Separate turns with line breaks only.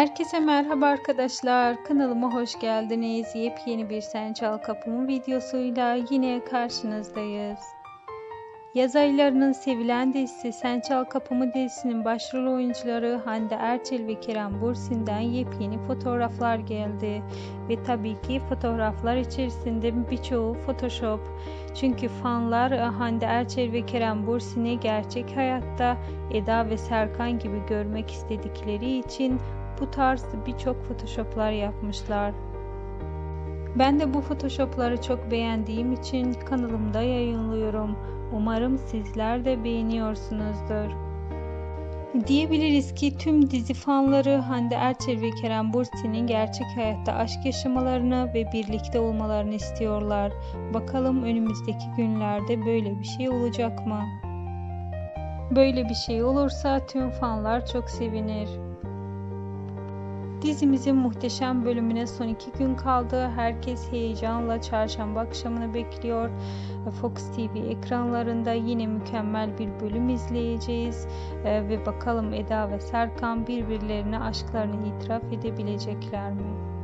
Herkese merhaba arkadaşlar. Kanalıma hoş geldiniz. Yepyeni bir Sen Çal Kapımı videosuyla yine karşınızdayız. Yaz aylarının sevilen dizisi Sen Çal Kapımı dizisinin başrol oyuncuları Hande Erçel ve Kerem Bürsin'den yepyeni fotoğraflar geldi. Ve tabii ki fotoğraflar içerisinde birçoğu Photoshop. Çünkü fanlar Hande Erçel ve Kerem Bürsin'i gerçek hayatta Eda ve Serkan gibi görmek istedikleri için bu tarz birçok photoshoplar yapmışlar. Ben de bu photoshopları çok beğendiğim için kanalımda yayınlıyorum. Umarım sizler de beğeniyorsunuzdur. Diyebiliriz ki tüm dizi fanları Hande Erçel ve Kerem Bürsin'in gerçek hayatta aşk yaşamalarını ve birlikte olmalarını istiyorlar. Bakalım önümüzdeki günlerde böyle bir şey olacak mı? Böyle bir şey olursa tüm fanlar çok sevinir. Dizimizin muhteşem bölümüne son iki gün kaldı. Herkes heyecanla çarşamba akşamını bekliyor. Fox TV ekranlarında yine mükemmel bir bölüm izleyeceğiz. Ee, ve bakalım Eda ve Serkan birbirlerine aşklarını itiraf edebilecekler mi?